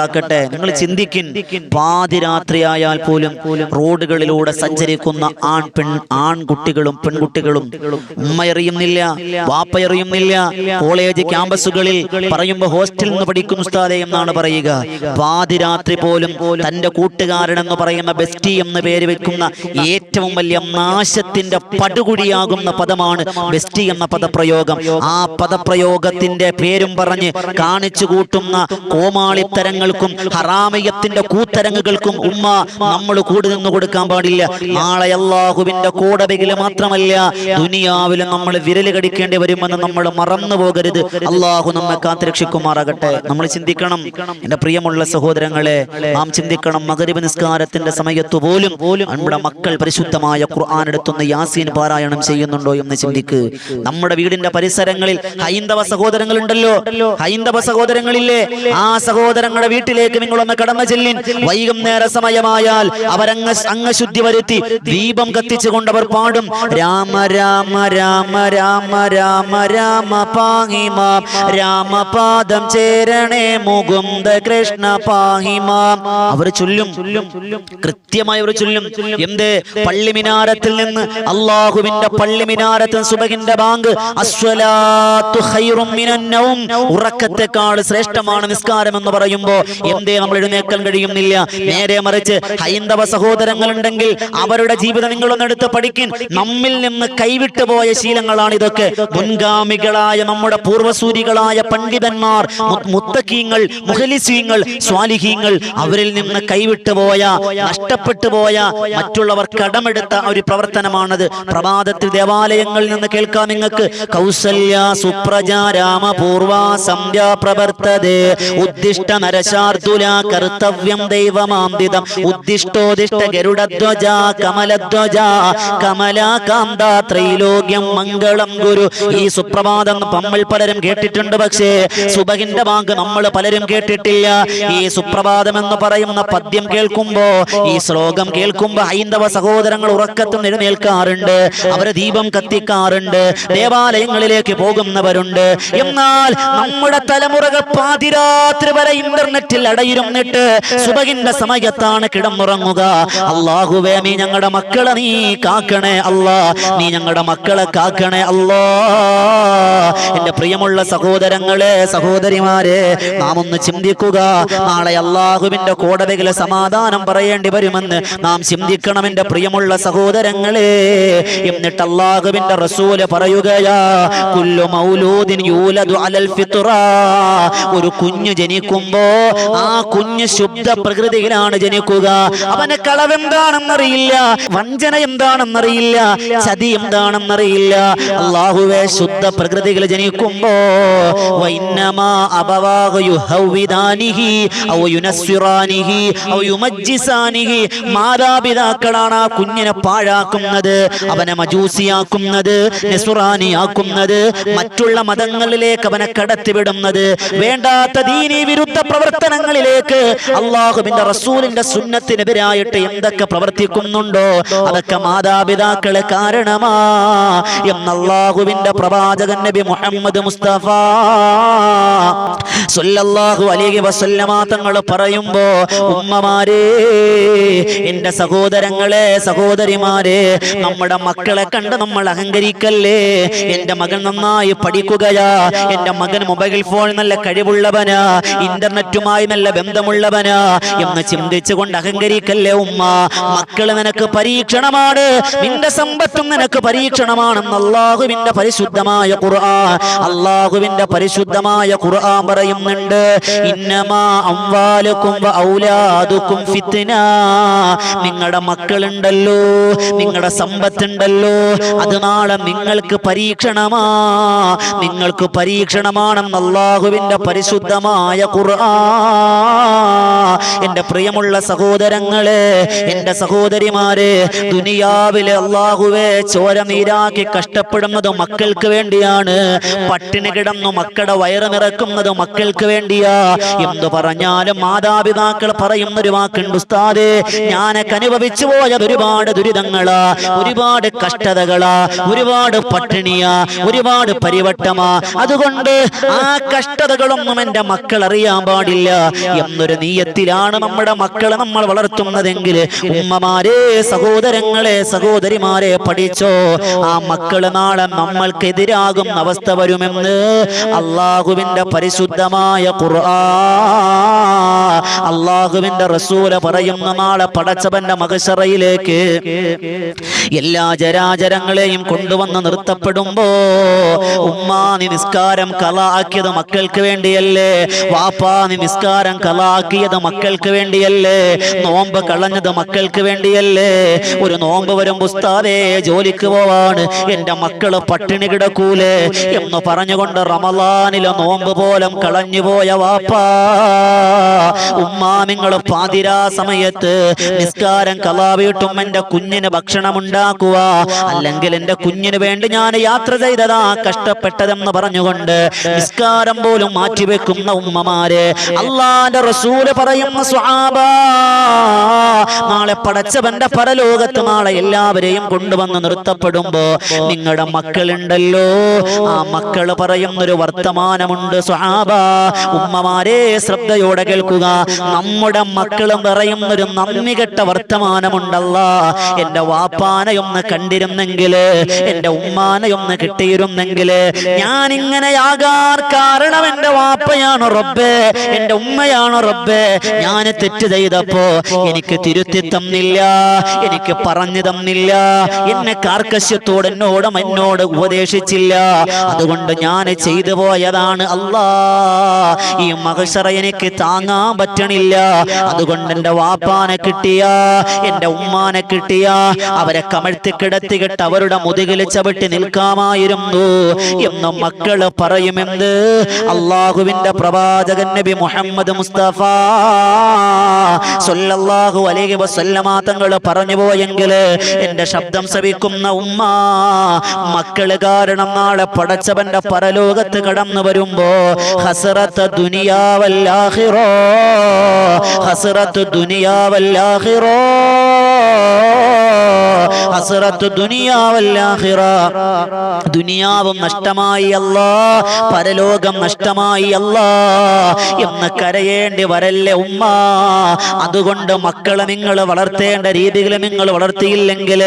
റഹ്മത്താക്കട്ടെ നിങ്ങൾ ചിന്തിക്കിൻ പാതിരാത്രിയായാൽ പോലും റോഡുകളിലൂടെ സഞ്ചരിക്കുന്ന ആൺ പെൺ ആൺകുട്ടികളും പെൺകുട്ടികളും ഉമ്മ എറിയുന്നില്ല വാപ്പ എറിയുന്നില്ല കോളേജ് ക്യാമ്പസുകളിൽ പറയുമ്പോൾ ഹോസ്റ്റലിൽ നിന്ന് പഠിക്കുന്ന എന്നാണ് പറയുക. പാതിരാത്രി പോലും തന്റെ കൂട്ടുകാരൻ എന്ന് പറയുന്ന ബെസ്റ്റി എന്ന് പേര് വെക്കുന്ന ഏറ്റവും വലിയ നാശത്തിന്റെ പടുകുടിയാകുന്ന പദമാണ് ബെസ്റ്റി എന്ന പദപ്രയോഗം. ആ പദപ്രയോഗത്തിന്റെ പേരും പറഞ്ഞ് കാണിച്ചു കൂട്ടുന്ന കോമാളിത്തരങ്ങൾക്കും ഹറാമയത്തിന്റെ കൂത്തരങ്ങുകൾക്കും ഉമ്മ നമ്മൾ കൂടെ നിന്ന് കൊടുക്കാൻ പാടില്ല. നാളെ അള്ളാഹുവിന്റെ കൂടവെകിൽ മാത്രമല്ല ദുനിയാവിലും നമ്മൾ വിരൽ കടിക്കേണ്ടി വരുമെന്ന് നമ്മൾ മറന്നു പോകരുത്. അള്ളാഹു നമ്മെ കാത്തുരക്ഷിക്കുമാറാകട്ടെ. നമ്മൾ ചിന്തിക്കണം എന്റെ പ്രിയമുള്ള സഹോദരങ്ങളെ നാം ചിന്തിക്കണം മകരിബ് നിസ്കാരത്തിന്റെ സമയത്ത് പോലും നമ്മുടെ മക്കൾ പരിശുദ്ധമായ ഖുർആൻ എടുത്തുന്ന യാസീൻ പാരായണം ചെയ്യുന്നുണ്ടോ എന്ന് ചിന്തിക്ക്. നമ്മുടെ വീടിന്റെ പരിസരങ്ങളിൽ ഹൈന്ദവ സഹോദരങ്ങളുണ്ടല്ലോ. ഹൈന്ദവ സഹോദരങ്ങളില്ലേ? ആ സഹോദരങ്ങളുടെ വീട്ടിലേക്ക് നിങ്ങളൊന്ന് കടന്നു ചെല്ലിൻ. വൈകുന്നേര സമയമായാൽ അവരങ്ങ് അംഗശുദ്ധി വരുത്തി. ദീപം കത്തിച്ചുകൊണ്ട് അവർ പാടും. രാമ രാമ രാമ രാമ രാമ രാമ പാഹിമാം. രാമപാദം ചേരണേ മുകുന്ദ കൃഷ്ണ പാഹിമാം. അവർ ചൊല്ലും. കൃത്യമായി അവർ ചൊല്ലും. എന്ത്? പള്ളിമിനാരത്തിൽ നിന്ന് അള്ളാഹുവിന്റെ പള്ളിമിനാരത്തിൽ സുബഹിന്റെ ബാങ്ക്. അസ്വലാത്തു ഉറക്കത്തെക്കാൾ ശ്രേഷ്ഠമാണ് നിസ്കാരം എന്ന് പറയുമ്പോ എന്തേ നമ്മൾ എഴുന്നേക്കാൻ കഴിയുന്നില്ല? നേരെ മറിച്ച് ഹൈന്ദവ സഹോദരങ്ങൾ ഉണ്ടെങ്കിൽ അവരുടെ ജീവിതം നിങ്ങളൊന്ന് എടുത്ത് പഠിക്കും നമ്മിൽ നിന്ന് കൈവിട്ടു പോയ ശീലങ്ങളാണ് ഇതൊക്കെ. മുൻഗാമികളായ നമ്മുടെ പൂർവസൂരികളായ പണ്ഡിതന്മാർ മുത്തക്കീങ്ങൾ മുഹലിസീങ്ങൾ സ്വാലിഹീങ്ങൾ അവരിൽ നിന്ന് കൈവിട്ടു പോയ നഷ്ടപ്പെട്ടു പോയ മറ്റുള്ളവർ കടമെടുത്ത ഒരു പ്രവർത്തനമാണത്. പ്രഭാതത്തിൽ ദേവാലയങ്ങളിൽ നിന്ന് കേൾക്കാം നിങ്ങൾക്ക്. കൗസല്യ സുപ്രജ രാമപൂർവ സന്ധ്യ പ്രവർത്തതേ. ഉദ്ദിഷ്ട നരശാർദുല കർത്തവ്യം ദൈവമാന്തിതം ഉദ്ദിഷ്ടോദിഷ്ട ഗരുഡധ്വജ കമലധ്വജ കമലാകാന്ത ത്രൈലോക്യം മംഗളം ഗുരു. ഈ സുപ്രഭാതം നമ്മൾ പലരും കേട്ടിട്ടുണ്ട് പക്ഷേ സുബഹിന്റെ വാങ്ക് നമ്മൾ പലരും കേട്ടിട്ടില്ല. ഈ സുപ്രഭാതം എന്ന് പറയുന്ന പദ്യം കേൾക്കുമ്പോ ഈ ശ്ലോകം കേൾക്കുമ്പോ ഹൈന്ദവ സഹോദരങ്ങൾ ഉറക്കത്തും എഴുന്നേൽക്കാറുണ്ട് അവർ ദീപം കത്തിക്കാറുണ്ട്. ദേവാലയങ്ങളിലേക്ക് പോകുന്നവരുണ്ട്. എന്നാൽ നമ്മുടെ തലമുറകൾ പാതിരാത്രി വരെ ഇന്റർനെറ്റിൽ അടയിരുന്നിട്ട് സുബഹിന്റെ സമയത്താണ് കിടന്നുറങ്ങുക. അള്ളാഹുവേ നീ ഞങ്ങളുടെ മക്കളെ നീ കാക്കണേ അല്ലാ. നീ ഞങ്ങളുടെ മക്കളെ കാക്കണേ അല്ലാ. എന്റെ പ്രിയമുള്ള സഹോദരങ്ങളെ സഹോദരിമാരെ നാം ഒന്ന് ചിന്തിക്കുക. നാളെ അള്ളാഹുവിന്റെ കോടതികളെ സമാധാനം പറയേണ്ടി വരുമെന്ന് നാം ചിന്തിക്കണം എന്റെ പ്രിയമുള്ള സഹോദരങ്ങളെ. എന്നിട്ട് അള്ളാഹുവിന്റെ റസൂൽ പറയുകയാ യൂലദു അലൽ ഒരു കുഞ്ഞു ജനിക്കുമ്പോ ആ കുഞ്ഞ് ശുദ്ധ പ്രകൃതിയിലാണ് ജനിക്കുക. അവന് കളവെന്താണെന്നറിയില്ല വഞ്ചന എന്താണെന്നറിയില്ല ചതി എന്താണെന്നറിയില്ല. അള്ളാഹുവെ ശുദ്ധ പ്രകൃതികൾ ജനിക്കുമ്പോ മാതാപിതാക്കളാണ് ആ കുഞ്ഞിനെ പാഴാക്കുന്നത് അവനെ മജൂസിയാക്കുന്നത് നെസുറാനിയാക്കുന്നത് മറ്റുള്ള മതങ്ങളിലേക്ക് അവനെ കടത്തിവിടുന്നത്. വേണ്ടാത്ത ദീനി വിരുദ്ധ പ്രവർത്തനങ്ങളിലേക്ക് അള്ളാഹുബിന്റെ റസൂലിന്റെ സുന്നത്തിനെതിരായിട്ട് എന്തൊക്കെ പ്രവർത്തിക്കുന്നുണ്ടോ? അതൊക്കെ മാതാപിതാക്കളെ കാരണമാ. എന്ന് അള്ളാഹുവിന്റെ പ്രവാചകൻ നബി മുഹമ്മദ് മുസ്തഫ സല്ലല്ലാഹു അലൈഹി വസല്ലമ തങ്ങൾ പറയുമ്പോ ഉമ്മമാരെ എന്റെ സഹോദരങ്ങളെ സഹോദരിമാരെ നമ്മുടെ മക്കളെ കണ്ട് നമ്മൾ അഹങ്കരിക്കല്ലേ? എന്റെ മകൻ നന്നായി പഠിക്കുകയാ. എന്റെ മകൻ മൊബൈൽ ഫോൺ നല്ല കഴിവുള്ളവനാ. ഇന്റർനെറ്റുമായി നല്ല ബന്ധമുള്ളവനാ എന്ന് ചിന്തിച്ചുകൊണ്ട് അഹങ്കരിക്കല്ലേ ഉമ്മ? മക്കൾ നിനക്ക് പരീക്ഷണമാണ് നിന്റെ സമ്പത്തും നിനക്ക് പരീക്ഷണമാണെന്ന് അള്ളാഹുവിന്റെ പരിശുദ്ധമായ ഖുർആൻ അള്ളാഹുവിന്റെ പരിശുദ്ധമായ ഖുർആൻ പറയുന്നുണ്ട്. ഇന്നമാ അംവാലുക്കും ഔലാദുക്കും നിങ്ങളുടെ മക്കളുണ്ടല്ലോ നിങ്ങളുടെ സമ്പത്തുണ്ടല്ലോ അത് നാളെ നിങ്ങൾക്ക് പരീക്ഷണമാ. നിങ്ങൾക്ക് പരീക്ഷണമാണെന്ന് അള്ളാഹുവിന്റെ പരിശുദ്ധമായ ഖുർആൻ. എന്റെ പ്രിയമുള്ള സഹോദരങ്ങളെ എന്റെ സഹോദരിമാരെ ദുനിയാവിലെ അള്ളാഹുവെ ചോര നീരാക്കി കഷ്ടപ്പെടുന്നത് മക്കൾക്ക് വേണ്ടിയാണ്. പട്ടിണി കിടന്നു മക്കളുടെ വയറ് നിറക്കുന്നത് മക്കൾക്ക് വേണ്ടിയാ. എന്തു പറഞ്ഞാലും മാതാപിതാക്കൾ പറയുന്ന ഒരു വാക്കുണ്ട് ഉസ്താദേ ഞാനൊക്കെ അനുഭവിച്ചു പോയത് ഒരുപാട് ദുരിതങ്ങളാ. ഒരുപാട് കഷ്ടതകളാ. ഒരുപാട് പട്ടിണിയാ. ഒരുപാട് പരിവട്ടമാ. അതുകൊണ്ട് ആ കഷ്ടതകളൊന്നും എന്റെ മക്കൾ അറിയാൻ പാടില്ല. എന്നൊരു നീയത്തിലാണ് നമ്മുടെ മക്കളെ നമ്മൾ വളർത്തുന്നതെങ്കിൽ ഉമ്മമാരെ സഹോദരങ്ങളെ സഹോദരിമാരെ പഠിച്ചോ. ആ മക്കൾ നാളെ നമ്മൾക്കെതിരാകും അവസ്ഥ വരുമെന്ന് അള്ളാഹുവിന്റെ പരിശുദ്ധമായ ഖുർആൻ അള്ളാഹുവിന്റെ റസൂല പറയുന്ന നാളെ പടച്ചവന്റെ മകശറയിലേക്ക് എല്ലാ ജരാചരങ്ങളെയും കൊണ്ടുവന്ന് നിർത്തപ്പെടുമ്പോ ഉമ്മാ നിസ്കാരം കലാക്കിയത് മക്കൾക്ക് വേണ്ടിയല്ലേ? വാപ്പാ നിസ്കാരം കലാക്കിയത് മക്കൾക്ക് വേണ്ടിയല്ലേ? നോമ്പ് കളഞ്ഞത് മക്കൾക്ക് വേണ്ടിയല്ലേ? ഒരു നോമ്പ് വരും പുസ്താദേ ജോലിക്ക് പോവാണ്. എന്റെ മക്കൾ പട്ടിണി കിടക്കൂലേ എന്ന് പറഞ്ഞുകൊണ്ട് റമലാനിലെ നോമ്പ് പോലും കളഞ്ഞുപോയ വാപ്പാ. ഉമ്മാ നിങ്ങൾ പാതിരാ സമയത്ത് നിസ്കാരം കലാവീട്ടും എന്റെ കുഞ്ഞിന് ഭക്ഷണം ഉണ്ടാക്കുക അല്ലെങ്കിൽ എന്റെ കുഞ്ഞിന് വേണ്ടി ഞാൻ യാത്ര ചെയ്തതാ കഷ്ടപ്പെട്ടതെന്ന് പറഞ്ഞുകൊണ്ട് നിസ്കാരം പോലും മാറ്റിവെക്കുന്ന ഉമ്മമാര്. അള്ളാന്റെ റസൂൽ പറയുന്ന സ്വഹാബ നാളെ പടച്ചവന്റെ പരലോകത്ത് നാളെ എല്ലാവരെയും കൊണ്ടുവന്ന് നിർത്തപ്പെടുമ്പോ നിങ്ങളുടെ മക്കളുണ്ടല്ലോ. ആ മക്കൾ പറയുന്നൊരു വർത്തമാനമുണ്ട് സ്വഹാബ ഉമ്മമാരെ ശ്രദ്ധയോടെ കേൾക്കുക. നമ്മുടെ മക്കളും പറയുന്നൊരു നന്ദി കെട്ട വർത്തമാനമുണ്ടല്ല. എന്റെ വാപ്പാനയൊന്ന് കണ്ടിരുന്നെങ്കിൽ എന്റെ ഉമ്മാനയൊന്ന് കിട്ടിയിരുന്നെങ്കിൽ ഞാൻ ഇങ്ങനെയാകാൻ കാരണം എന്റെ വാപ്പയാണ് റബ്ബേ. എന്റെ ഉമ്മയാണ് റബ്ബേ. ഞാൻ തെറ്റ് ചെയ്തപ്പോ എനിക്ക് തിരുത്തി തന്നില്ല. എനിക്ക് പറഞ്ഞു തന്നില്ല. എന്നെ കാർക്കശ്യത്തോട് എന്നോട് എന്നോട് ഉപദേശിച്ചില്ല. അതുകൊണ്ട് ഞാൻ ചെയ്തു പോയതാണ് അല്ലാ. ഈ മഹസറ എനിക്ക് താങ്ങാൻ പറ്റണില്ല. അതുകൊണ്ട് എന്റെ വാപ്പാനെ കിട്ടിയ എന്റെ ഉമ്മാനെ കിട്ടിയ അവരെ കമഴ്ത്തി കിടത്തികിട്ട് അവരുടെ മുതുകിൽ ചവിട്ടി നിൽക്കാമായിരുന്നു. എന്ന് മക്കൾ പറയുമെന്ന് അള്ളാഹുവിന്റെ പ്രവാചകൻ നബി മുഹമ്മദ് മുസ്തഫ സല്ലല്ലാഹു അലൈഹി വസല്ലമ തങ്ങൾ പറഞ്ഞു പോയെങ്കിൽ എന്റെ ശബ്ദം ശ്രവിക്കുന്ന ഉമ്മ മക്കൾ കാരണം നാളെ പടച്ചവന്റെ പരലോകത്ത് കടന്നു വരുമ്പോ ഹസറത്ത് ദുനിയാവല്ലാഹിറോ ഹസറത്ത് ദുനിയാവല്ലാഹിറോ. ദുനിയാവും നഷ്ടമായി അല്ലാ. പരലോകം നഷ്ടമായി അല്ലാ. എന്ന് കരയേണ്ടി വരല്ലേ ഉമ്മ? അതുകൊണ്ട് മക്കളെ നിങ്ങൾ വളർത്തേണ്ട രീതികൾ നിങ്ങൾ വളർത്തിയില്ലെങ്കിൽ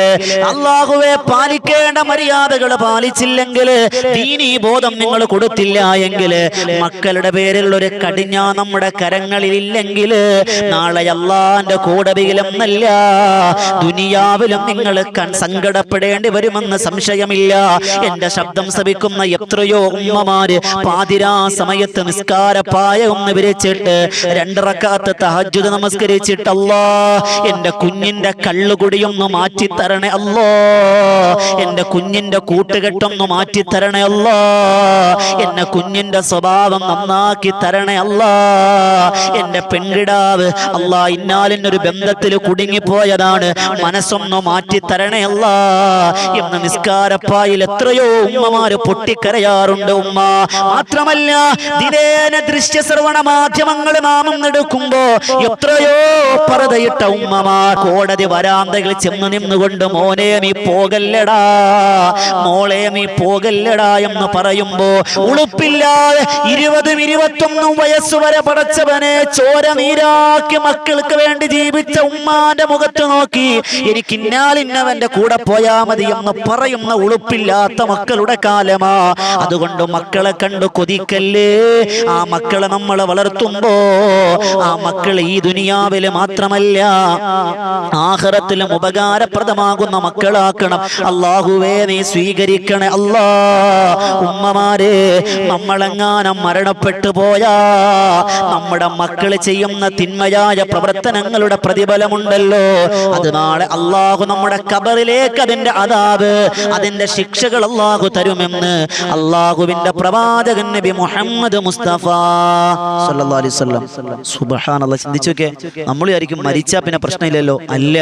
അള്ളാഹുവെ പാലിക്കേണ്ട മര്യാദകൾ പാലിച്ചില്ലെങ്കിൽ ദീനീ ബോധം നിങ്ങൾ കൊടുത്തില്ല എങ്കിൽ മക്കളുടെ പേരിൽ ഒരു കടിഞ്ഞ നമ്മുടെ കരങ്ങളിൽ ഇല്ലെങ്കിൽ നാളെ അള്ളാന്റെ കൂടവിയിലും നല്ല ദുനിയാവിലും നിങ്ങൾ കൺ സങ്കടപ്പെടേണ്ടി വരുമെന്ന് സംശയമില്ല. എന്റെ ശബ്ദം ശ്രവിക്കുന്ന എത്രയോ ഉമ്മമാര് പാതിരാ സമയത്ത് നിസ്കാരപ്പായ ഒന്ന് വിരിച്ചിട്ട് രണ്ടിറക്കാത്ത തഹജുദ് നമസ്കരിച്ചിട്ടല്ലോ എന്റെ കുഞ്ഞിന്റെ കള്ളുകുടിയൊന്ന് മാറ്റിത്തരണേ അല്ലോ. എന്റെ കുഞ്ഞിന്റെ കൂട്ടുകെട്ടൊന്ന് മാറ്റിത്തരണേ അല്ലോ. എന്നെ കുഞ്ഞിന്റെ സ്വഭാവം നന്നാക്കി തരണേ അല്ലാ. എന്റെ പെൺകിടാവ് അല്ലാ ഇന്നാലിനൊരു ബന്ധത്തിൽ കുടുങ്ങിപ്പോയതാണ്. മനസ്സൊന്ന് മാറ്റി തരണേ എന്ന നിസ്കാരപ്പായിൽ എത്രയോ ഉമ്മമാര് പൊട്ടിക്കരയാറുണ്ട് ഉമ്മ. മാത്രമല്ല ദിനേന ദൃശ്യ ശ്രവണ മാധ്യമങ്ങൾ നാമം എടുക്കുമ്പോ എത്രയോ പറതയിട്ട ഉമ്മമാർ കോടതി വരാന്തകൾ ചെന്ന് നിന്നുകൊണ്ട് മോനെ നീ പോകല്ലടാ മോളെ നീ പോകല്ലടാ എന്ന് പറയുമ്പോ ഉളുപ്പില്ലാതെ ഇരുപതും ഇരുപത്തൊന്നും വയസ്സ് വരെ പടച്ചവനെ ചോര നീരാക്കി മക്കൾക്ക് വേണ്ടി ജീവിച്ച ഉമ്മാന്റെ മുഖത്ത് നോക്കി എനിക്ക് ഇന്നാലിന്നവന്റെ കൂടെ പോയാ മതി എന്ന് പറയുന്ന ഉളുപ്പില്ലാത്ത മക്കളുടെ കാലമാ. അതുകൊണ്ട് മക്കളെ കണ്ടു കൊതിക്കല്ലേ? ആ മക്കളെ നമ്മൾ വളർത്തുമ്പോ ആ മക്കൾ ഈ ദുനിയാവിൽ മാത്രമല്ല ആഹ്റത്തിലും ഉപകാരപ്രദമാകുന്ന മക്കളാക്കണം. അള്ളാഹുവേ നീ സ്വീകരിക്കണേ അല്ലാ. ഉമ്മമാരെ നമ്മളെങ്ങാനും മരണപ്പെട്ടു പോയാ. നമ്മുടെ മക്കൾ ചെയ്യുന്ന തിന്മയായ പ്രവർത്തനങ്ങളുടെ പ്രതിഫലമുണ്ടല്ലോ. അത് നാളെ അള്ളാഹു നമ്മുടെ നമ്മുടെ കബറിലേക്ക് അതിന്റെ അതാബ് അതിന്റെ ശിക്ഷകൾ അള്ളാഹു തരുമെന്ന് അള്ളാഹുവിന്റെ പ്രവാചകൻ നബി മുഹമ്മദ് മുസ്തഫ സല്ലല്ലാഹു അലൈഹി വസല്ലം. സുബ്ഹാനല്ലാഹ് ചിന്തിച്ചൊക്കെ നമ്മൾ മരിച്ചാ പിന്നെ പ്രശ്നമില്ലല്ലോ. അല്ല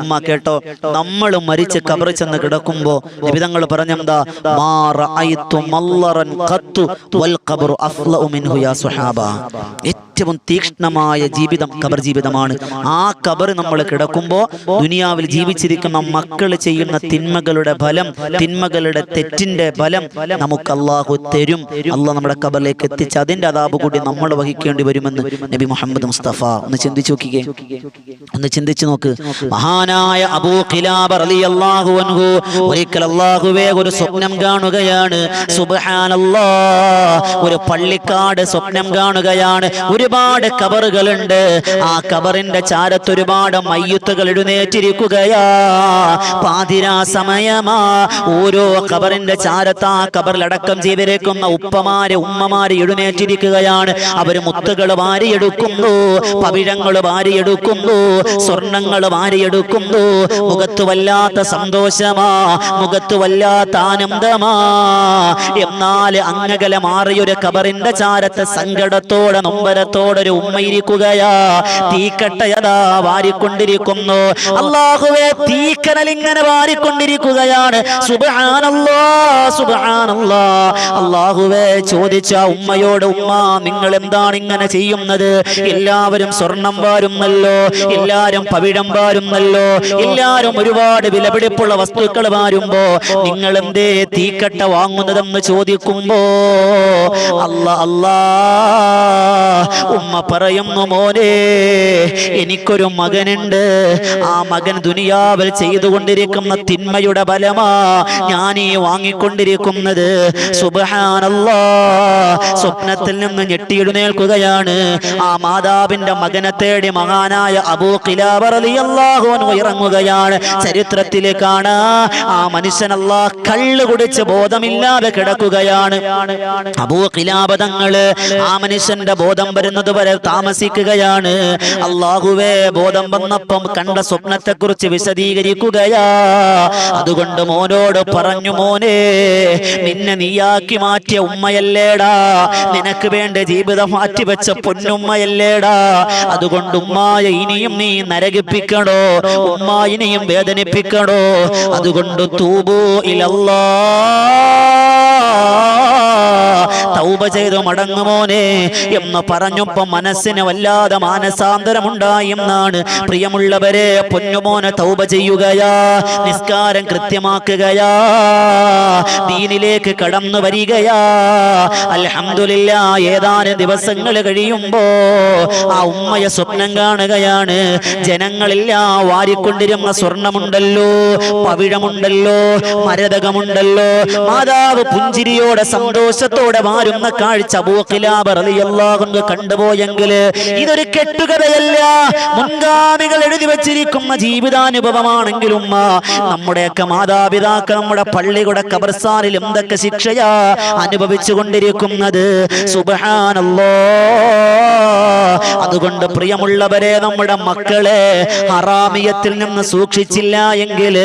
അമ്മ കേട്ടോ നമ്മൾ മരിച്ച് കബറി ചെന്ന് കിടക്കുമ്പോ നിബിതങ്ങൾ പറഞ്ഞെന്താ? മാ റഅയ്തു മല്ലറൻ ഖത്തു വൽ ഖബ്റു അഫ്ലഉ മിൻഹു യാ സുഹാബ. ഏറ്റവും തീക്ഷ്ണമായ ജീവിതം കബർ ജീവിതമാണ്. ആ കബർ നമ്മൾ കിടക്കുമ്പോൾ ദുനിയാവിൽ ജീവിച്ചിരിക്കുന്ന മക്കൾ ചെയ്യുന്ന തിന്മകളുടെ ഫലം തിന്മകളുടെ തെറ്റിന്റെ ഫലം നമുക്ക് അള്ളാഹു തരും. അള്ളാഹ് നമ്മുടെ കബറിലേക്ക് എത്തിച്ച് അതിന്റെ അതാബ് കൂടി നമ്മൾ വഹിക്കേണ്ടി വരുമെന്ന് നബി മുഹമ്മദ് മുസ്തഫ. ഒന്ന് ചിന്തിച്ചു നോക്കിക്കേ. ഒന്ന് ചിന്തിച്ചു നോക്ക്. മഹാനായ അബൂ ഖിലാബ റളിയല്ലാഹു അൻഹു ഒരിക്കൽ ഒരു സ്വപ്നം കാണുകയാണ്. സുബ്ഹാനല്ലാഹ്. ഒരു പള്ളിക്കാട് സ്വപ്നം കാണുകയാണ്. ഒരുപാട് കബറുകളുണ്ട്. ആ കബറിന്റെ ചാരത്ത് ഒരുപാട് മയ്യത്തുകൾ എഴുന്നേറ്റിരിക്കുകയാ. പാതിരാ സമയമാ. ഓരോ കബറിന്റെ ചാരത്ത് കബറിലടക്കം ചെയ്തിരിക്കുന്ന ഉപ്പമാര് ഉമ്മമാര് എഴുന്നേറ്റിരിക്കുകയാണ്. അവർ മുത്തുകൾ വാരിയെടുക്കുന്നു പവിഴങ്ങൾ വാരിയെടുക്കുന്നു സ്വർണങ്ങൾ വാരിയെടുക്കുന്നു. മുഖത്ത് വല്ലാത്ത സന്തോഷമാ മുഖത്ത് വല്ലാത്ത ആനന്ദമാ. എന്നാൽ അങ്ങകലെ മാറിയൊരു കബറിന്റെ ചാരത്ത് സങ്കടത്തോടെ നൊമ്പരത്തോടെ ഒരു ഉമ്മ ഇരിക്കുകയാ തീക്കട്ടയതാ വാരിക്കൊണ്ടിരിക്കുന്നു. അള്ളാഹുവെ തീക്കനൽ ഇങ്ങനെ വാരിക്കൊണ്ടിരിക്കുകയാണ്. അള്ളാഹുവേ ചോദിച്ച ഉമ്മയോട് ഉമ്മ നിങ്ങൾ എന്താണ് ഇങ്ങനെ ചെയ്യുന്നത്? എല്ലാവരും സ്വർണം വാരുന്നല്ലോ എല്ലാവരും പവിഴം വാരുന്നല്ലോ എല്ലാവരും ഒരുപാട് വിലപിടിപ്പുള്ള വസ്തുക്കൾ വാരുമ്പോ നിങ്ങൾ എന്തേ തീക്കട്ട വാങ്ങുന്നതെന്ന് ചോദിക്കുമ്പോ അല്ല അല്ലാ ഉമ്മ പറയുന്നു മോനെ എനിക്കൊരു മകനുണ്ട്. ആ മകൻ ദുനിയാവൽ ദുനിയാവിൽ ചെയ്തുകൊണ്ടിരിക്കുന്ന തിന്മയുടെ ഫലമാ ഞാൻ ഈ വാങ്ങിക്കൊണ്ടിരിക്കുന്നത്. സുബ്ഹാനല്ലാ. സ്വപ്നത്തിൽ നിന്ന് ഞെട്ടിയെഴുന്നേൽക്കുകയാണ്. ആ മാതാവിന്റെ മകനെ തേടി മഹാനായ അബൂ അൻഹു ഇറങ്ങുകയാണ്. ചരിത്രത്തിൽ കാണാ ആ മനുഷ്യനല്ലാ കള്ള് കുടിച്ച് ബോധമില്ലാതെ കിടക്കുകയാണ്. അബൂ ഖിലാബ തങ്ങൾ ആ മനുഷ്യന്റെ ബോധം വരുന്നത് വരെ താമസിക്കുകയാണ്. അള്ളാഹുവേ ബോധം വന്നപ്പം കണ്ട സ്വപ്നത്തെ കുറിച്ച് വിശദീകരിക്കുകയാ അതുകൊണ്ട് മോനോട് പറഞ്ഞു മോനെ നിന്നെ നീയാക്കി മാറ്റിയ ഉമ്മയല്ലേടാ. നിനക്ക് വേണ്ട ജീവിതം മാറ്റിവെച്ച പൊന്നുമ്മയല്ലേടാ. അതുകൊണ്ട് ഉമ്മായ ഇനിയും നീ നരകിപ്പിക്കണോ? ഉമ്മ ഇനിയും വേദനിപ്പിക്കണോ? അതുകൊണ്ട് തൂബു ഇലല്ലാ. തൗബ ചെയ്തു മടങ്ങുമോനെ എന്ന് പറഞ്ഞപ്പോ മനസ്സിന് വല്ലാതെ മാനസാന്തരമുണ്ടായി എന്നാണ്. പ്രിയമുള്ളവരെ പൊന്നുമോനെ തൗബ ചെയ്യുകയാ നിസ്കാരം കൃത്യമാക്കുകയാ ദീനിലേക്ക് കടന്നു വരികയാ. അലഹമില്ല ഏതാനും ദിവസങ്ങൾ കഴിയുമ്പോ ആ ഉമ്മയെ സ്വപ്നം കാണുകയാണ്. ജനങ്ങളില്ല വാരിക്കൊണ്ടിരുന്ന സ്വർണമുണ്ടല്ലോ പവിഴമുണ്ടല്ലോ മരതകമുണ്ടല്ലോ. മാതാവ് പുഞ്ചിരിയോടെ സന്തോഷത്തോടെ മാറുന്ന കാഴ്ച കണ്ടുപോയെങ്കിൽ ഇതൊരു കെട്ടുകഥയല്ല. മുൻഗാമികൾ എഴുതി വച്ചിരിക്കുന്ന ജീവിതാനുഭവമാണെങ്കിലും നമ്മുടെയൊക്കെ മാതാപിതാക്കൾ നമ്മുടെ പള്ളിയുടെ കബർസാറിൽ എന്തൊക്കെ ശിക്ഷയാ അനുഭവിച്ചു കൊണ്ടിരിക്കുന്നത് സുബഹാനല്ലോ. അതുകൊണ്ട് പ്രിയമുള്ളവരെ നമ്മുടെ മക്കളെ ഹറാമിയത്തിൽ നിന്ന് സൂക്ഷിച്ചില്ല എങ്കിൽ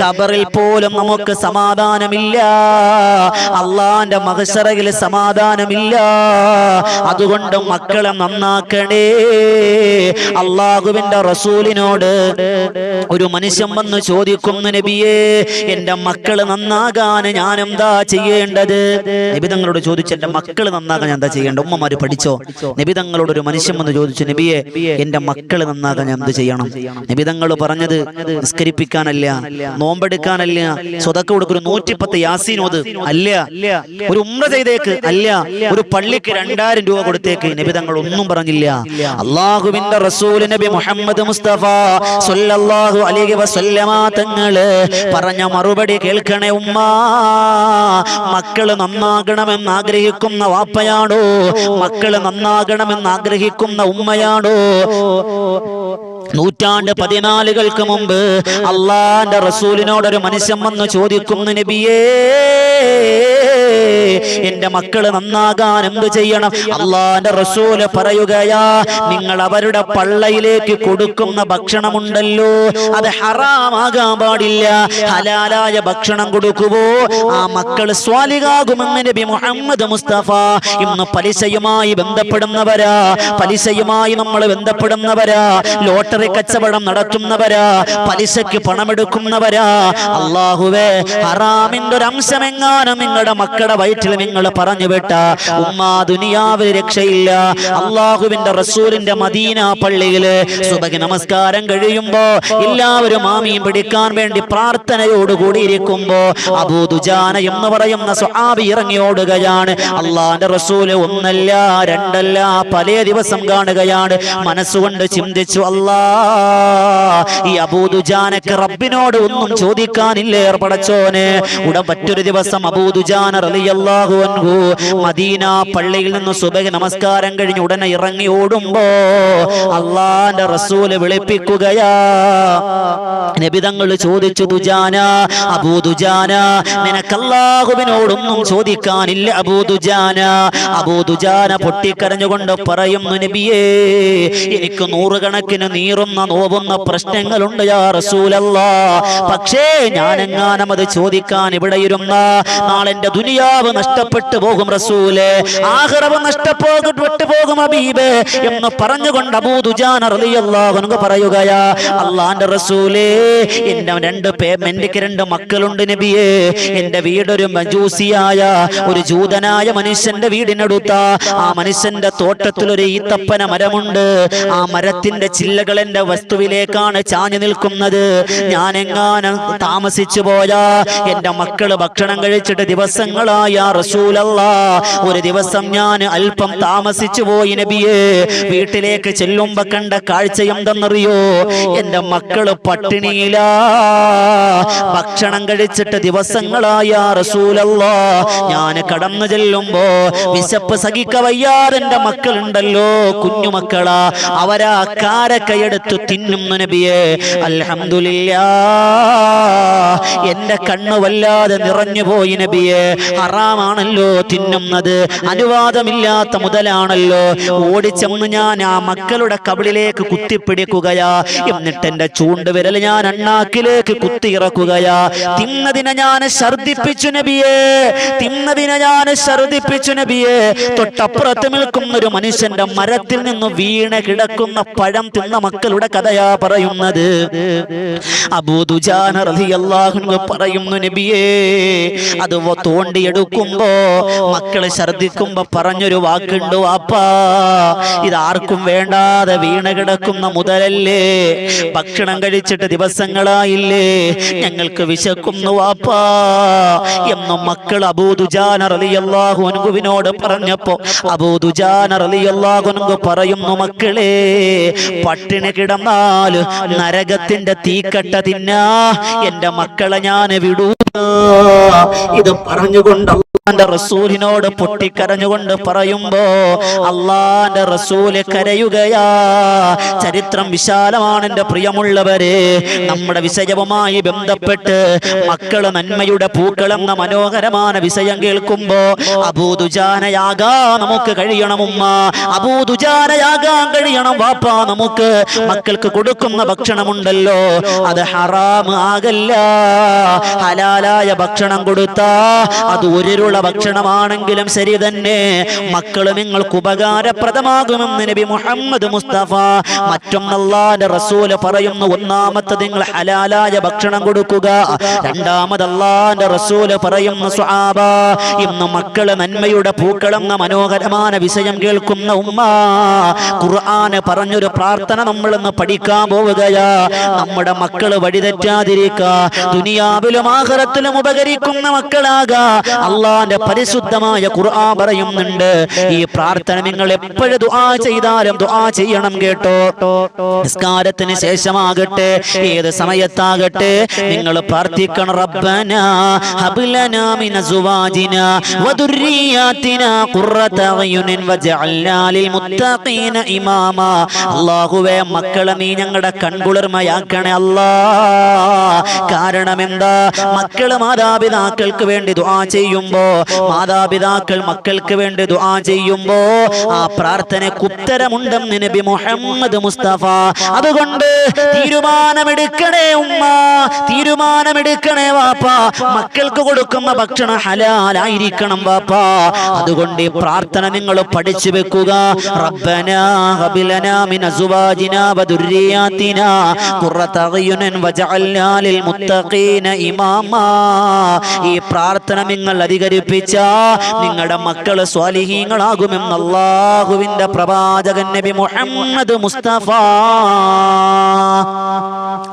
കബറിൽ പോലും നമുക്ക് സമാധാനമില്ല. അള്ളാന്റെ മഹസറയിൽ സമാധാനമില്ല. അതുകൊണ്ട് മക്കളെ നന്നാക്കണേ. അള്ളാഹുവിന്റെ റസൂലിനോട് ഒരു മനുഷ്യൻ വന്ന് ചോദിക്കുന്നു നബിയേ എന്റെ മക്കൾ നന്നാകാൻ ഞാൻ എന്താ ചെയ്യേണ്ടത് നിബിതങ്ങളോട് ചോദിച്ചു എന്റെ മക്കൾ നന്നാകാൻ ഞാൻ എന്താ ചെയ്യേണ്ടത്? ഉമ്മമാര് പഠിച്ചോ? നിബിതങ്ങളോട് ഒരു മനുഷ്യൻ വന്ന് ചോദിച്ചു നബിയെ എന്റെ മക്കൾ നന്നാകാൻ ഞാൻ എന്ത് ചെയ്യണം? നിബിതങ്ങൾ പറഞ്ഞത് നിസ്കരിപ്പിക്കാനല്ല നോമ്പെടുക്കാനല്ല സ്വതക്ക കൊടുക്കൊരു നൂറ്റിപ്പത്ത് യാസീനോത് അല്ല ഒരു ഉമ്ര ചെയ്തേക്ക്. അല്ല ഒരു പള്ളിക്ക് രണ്ടായിരം രൂപ കൊടുത്തേക്ക് നബി തങ്ങൾ ഒന്നും പറഞ്ഞില്ല. അള്ളാഹുവിന്റെ റസൂൽ നബി മുഹമ്മദ് മുസ്തഫ സല്ലല്ലാഹു അലൈഹി വസല്ലമ തങ്ങൾ പറഞ്ഞ മറുപടി കേൾക്കണേ ഉമ്മ. മക്കൾ നന്നാകണമെന്ന് ആഗ്രഹിക്കുന്ന വാപ്പയാണോ? മക്കൾ നന്നാകണമെന്ന് ആഗ്രഹിക്കുന്ന ഉമ്മയാണോ? നൂറ്റാണ്ട് പതിനാലുകൾക്ക് മുമ്പ് അള്ളാന്റെ റസൂലിനോടൊരു മനുഷ്യൻ വന്ന് ചോദിക്കുന്നു നബിയേ എന്റെ മക്കൾ നന്നാകാൻ എന്ത് ചെയ്യണം? അള്ളാന്റെ റസൂൽ പറയുകയാ നിങ്ങൾ അവരുടെ പള്ളയിലേക്ക് കൊടുക്കുന്ന ഭക്ഷണമുണ്ടല്ലോ അത് ഹറാമാകാൻ പാടില്ല ഹലാലായ ഭക്ഷണം കൊടുക്കുവോ? ആ മക്കൾ സ്വാലികാകുമെന്ന് നബി മുഹമ്മദ് മുസ്തഫ ഇന്ന് പലിശയുമായി ബന്ധപ്പെടുന്നവരാ പലിശയുമായി നമ്മൾ ബന്ധപ്പെടുന്നവരാ ലോട്ടറി കച്ചവടം നടത്തുന്നവരാ പലിശയ്ക്ക് പണമെടുക്കുന്നവരാ. അള്ളാഹുവേ ഹറാമിന്റെ ഒരു അംശമെങ്ങാനും നിങ്ങളുടെ മക്കളുടെ വയറ്റിൽ നിങ്ങൾ പറഞ്ഞു വിട്ട ഉമ്മാ ദുനിയാവിൽ രക്ഷയില്ല. അള്ളാഹുവിന്റെ റസൂലിന്റെ മദീന പള്ളിയിൽ സുബഹി നമസ്കാരം കഴിയുമ്പോ എല്ലാവരും ആമീൻ പിടിക്കാൻ വേണ്ടി പ്രാർത്ഥനയോടുകൂടി ഇരിക്കുമ്പോ അബൂദുജാന എന്ന് പറയുന്ന സ്വഹാബി ഇറങ്ങി ഓടുകയാണ്. അള്ളാന്റെ റസൂൽ ഒന്നല്ല രണ്ടല്ല പല ദിവസം കാണുകയാണ്. മനസ്സുകൊണ്ട് ചിന്തിച്ചു അല്ലാ ഈ അബൂദുജാനക്ക് റബ്ബിനോട് ഒന്നും ചോദിക്കാനില്ലേ ഏർപ്പെടച്ചോനെ ഉടൻ മറ്റൊരു ദിവസം അബൂദുജാന റളിയല്ലാഹു അൻഹു മദീന പള്ളിയിൽ നിന്ന് സുബഹി നമസ്കാരം കഴിഞ്ഞ് ഉടനെ ഇറങ്ങി ഓടുമ്പോ അള്ളാന്റെ റസൂൽ വിളിപ്പിക്കുകയാ. നബിതങ്ങൾ ചോദിച്ചു ദുജാന അബൂദുജാന നിനക്കല്ലാഹുവിനോടൊന്നും ചോദിക്കാനില്ല അബൂദുജാന അബൂദുജാന പൊട്ടിക്കരഞ്ഞുകൊണ്ട് പറയുന്നു നബിയേ എനിക്ക് നൂറുകണക്കിന് നീറുന്ന നോവുന്ന പ്രശ്നങ്ങളുണ്ട് യാ ഞാൻ പക്ഷേ അത് ചോദിക്കാൻ ഇവിടെ ഇരുന്ന. നാളെന്റെ ദുനിയാവ് നഷ്ടപ്പെട്ടു പോകും റസൂലെ. ആഹ്റവ് നഷ്ടപ്പെട്ടു പോകും അബീബ് എന്ന് പറഞ്ഞുകൊണ്ട് പറയുകയാ അള്ളാന്റെ റസൂലേ എന്റെ രണ്ട് പേമെന്റിക്ക് രണ്ട് മക്കളുണ്ട് നബിയേ. എന്റെ വീടൊരു മജൂസിയായ ഒരു ജൂതനായ മനുഷ്യന്റെ വീടിനടുത്ത. ആ മനുഷ്യന്റെ തോട്ടത്തിൽ ഒരു ഈത്തപ്പന മരമുണ്ട്. ആ മരത്തിന്റെ ചില്ലകൾ എന്റെ വസ്തുവിലേക്കാണ് ചാഞ്ഞു നിൽക്കുന്നത്. ഞാൻ എങ്ങാനും താമസിച്ചു പോയാ എന്റെ മക്കൾ ഭക്ഷണം കഴിച്ചിട്ട് ദിവസങ്ങളായ റസൂലല്ല. ഒരു ദിവസം ഞാൻ അല്പം താമസിച്ചു പോയി നബിയെ. വീട്ടിലേക്ക് ചെല്ലുമ്പോ കണ്ട കാഴ്ച എന്തെന്നറിയോ? എന്റെ മക്കൾ പട്ടിണിയില. ഭക്ഷണം കഴിച്ചിട്ട് ദിവസങ്ങളായ റസൂലല്ല. ഞാൻ കടന്നു ചെല്ലുമ്പോ വിശപ്പ് സഹിക്ക വയ്യാതെ എന്റെ മക്കളുണ്ടല്ലോ കുഞ്ഞുമക്കളാ. അവരാ കാരക്കയെടുത്ത് തിന്നുന്നു നബിയെ അൽഹംദുലില്ലാ. എന്റെ കണ്ണ് വല്ലാതെ നിറഞ്ഞു പോയി നബിയെ ഹറാമാണല്ലോ തിന്നുന്നത് അനുവാദമില്ലാത്ത മുതലാണല്ലോ. ഓടിച്ചെന്ന് ഞാൻ ആ മക്കളുടെ കവിളിലേക്ക് കുത്തിപ്പിടിക്കുകയാ. എന്നിട്ട് എന്റെ ചൂണ്ടുവിരൽ ഞാൻ അണ്ണാക്കിലേക്ക് കുത്തിയിറക്കുകയാ. തിന്നതിനെ ഞാൻ ഛർദിപ്പിച്ചു നബിയെ തിന്നതിനെ ഞാൻ ഛർദിപ്പിച്ചു നബിയെ. തൊട്ടപ്പുറത്ത് നിൽക്കുന്ന ഒരു മനുഷ്യന്റെ മരത്തിൽ നിന്ന് വീണ് കിടക്കുന്ന പഴം തിന്ന മക്കളുടെ കഥയാ പറയുന്നത്. അബൂദുജാന പറയുന്നു നബിയേ അത് തോണ്ടിയെടുക്കുമ്പോ മക്കൾ ഛർദിക്കുമ്പോ പറഞ്ഞൊരു വാക്കുണ്ട് വാപ്പാ ഇതാർക്കും വേണ്ടാതെ വീണ കിടക്കുന്ന മുതലല്ലേ ഭക്ഷണം കഴിച്ചിട്ട് ദിവസങ്ങളായില്ലേ ഞങ്ങൾക്ക് വിശക്കുന്നു വാപ്പാ എന്നും മക്കൾ അബൂദുജാന പറഞ്ഞപ്പോ അബൂദുജാന പറയുന്നു മക്കളെ പട്ടിണി കിടന്നാൽ നരകത്തിന്റെ തീക്കട്ട തിന്നാ എന്റെ മക്കളെ ഞാൻ വിടൂ ഇത് പറഞ്ഞുകൊണ്ട് അള്ളാന്റെ റസൂലിനോട് പൊട്ടിക്കരഞ്ഞുകൊണ്ട് പറയുമ്പോ അള്ളാന്റെ റസൂൽ കരയുകയാ. ചരിത്രം വിശാലമാണ് എന്റെ പ്രിയമുള്ളവരെ. നമ്മുടെ വിഷയവുമായി ബന്ധപ്പെട്ട് മക്കൾ നന്മയുടെ പൂക്കളെന്ന മനോഹരമായ വിഷയം കേൾക്കുമ്പോ അബൂദുജാനയാകാ നമുക്ക് കഴിയണം ഉമ്മ. അബൂദുജാനയാകാൻ കഴിയണം വാപ്പാ നമുക്ക്. മക്കൾക്ക് കൊടുക്കുന്ന ഭക്ഷണമുണ്ടല്ലോ. അത് ഹറാം ആകല്ല. ഹലാലായ ഭക്ഷണം കൊടുത്താ അത് ഒരിരുള ഭക്ഷണമാണെങ്കിലും ശരി തന്നെ. മക്കൾ നിങ്ങൾക്ക് ഉപകാരപ്രദമാകുമെന്ന് നബി മുഹമ്മദ് മുസ്തഫ മറ്റൊന്നല്ലാന്റെ റസൂൽ പറയുന്നു ഒന്നാമത്തെ നിങ്ങൾ ഹലാലായ ഭക്ഷണം കൊടുക്കുക. രണ്ടാമത് അള്ളാന്റെ റസൂൽ പറയുന്നു സ്വാബ ഇന്ന് മക്കൾ നന്മയുടെ പൂക്കളെന്ന മനോഹരമായ വിഷയം കേൾക്കുന്ന ഉമ്മ ഖുർആന് പറഞ്ഞൊരു പ്രാർത്ഥന നമ്മൾ ഇന്ന് പഠിക്കാൻ പോവുകയാ. നമ്മുടെ മക്കൾ വഴിതെറ്റാതിരിക്കുക. ദുനിയാവിലും ആഹ്റത്തിലും ഉപകരിക്കുന്ന മക്കളാകാ. അള്ളാൻ അള്ളാന്റെ പരിശുദ്ധമായ ഖുർആൻ പറയുന്നുണ്ട്. ഈ പ്രാർത്ഥന നിങ്ങൾ എപ്പോഴും ദുആ ചെയ്താലും ദുആ ചെയ്യണം കേട്ടോ. നിസ്കാരത്തിന് ശേഷമാകട്ടെ ഏത് സമയത്താകട്ടെ നിങ്ങൾ പ്രാർത്ഥിക്കണം റബ്ബന ഹബ്ലനാ മിന സുവാജിന വദുർരിയാതിന ഖുർറത അയുനിൻ വജഅൽനാ ലിൽ മുത്തഖീന ഇമാമ. അല്ലാഹുവേ മക്കളെ നീ ഞങ്ങളുടെ കൺകുളിർമയാക്കണേ അല്ലാ. കാരണം എന്താ? മക്കൾ മാതാപിതാക്കൾക്ക് വേണ്ടി ദുആ ചെയ്യുമ്പോ മാതാപിതാക്കൾ മക്കൾക്ക് വേണ്ടി ദുആ ചെയ്യുമ്പോ ആ പ്രാർത്ഥനയ്ക്ക് ഉത്തരമുണ്ടെന്ന് നബി മുഹമ്മദ് മുസ്തഫ. അതുകൊണ്ട് തീരുമാനമെടുക്കണേ ഉമ്മ തീരുമാനമെടുക്കണേ വാപ്പ. മക്കൾക്ക് കൊടുക്കുന്ന ഭക്ഷണം ഹലാലായിരിക്കണം വാപ്പ. അതുകൊണ്ട് ഈ പ്രാർത്ഥന നിങ്ങൾ പഠിച്ചു വെക്കുക. റബ്ബന ഹബിലന മിൻ അസുവാജിന വദുർരിയാതിന ഖുറത അയ്യുനൻ വജഅൽനാ ലിൽ മുത്തഖീന ഇമാമാ. ഈ പ്രാർത്ഥന നിങ്ങൾ അധികരിപ്പിച്ച നിങ്ങളുടെ മക്കൾ സ്വാലിഹീങ്ങളാകുമെന്ന് അള്ളാഹുവിന്റെ പ്രവാചകൻ നബി മുഹമ്മദ് മുസ്തഫ.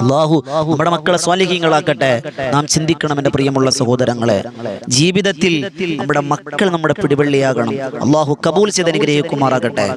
അള്ളാഹു നമ്മുടെ മക്കളെ സ്വാലിഹീങ്ങളാക്കട്ടെ. നാം ചിന്തിക്കണം എന്റെ പ്രിയമുള്ള സഹോദരങ്ങളെ. ജീവിതത്തിൽ നമ്മുടെ മക്കൾ നമ്മുടെ പിടിവള്ളിയാകണം. അള്ളാഹു കബൂൽ ചെയ്ത് അനുഗ്രഹിക്കുമാറാകട്ടെ.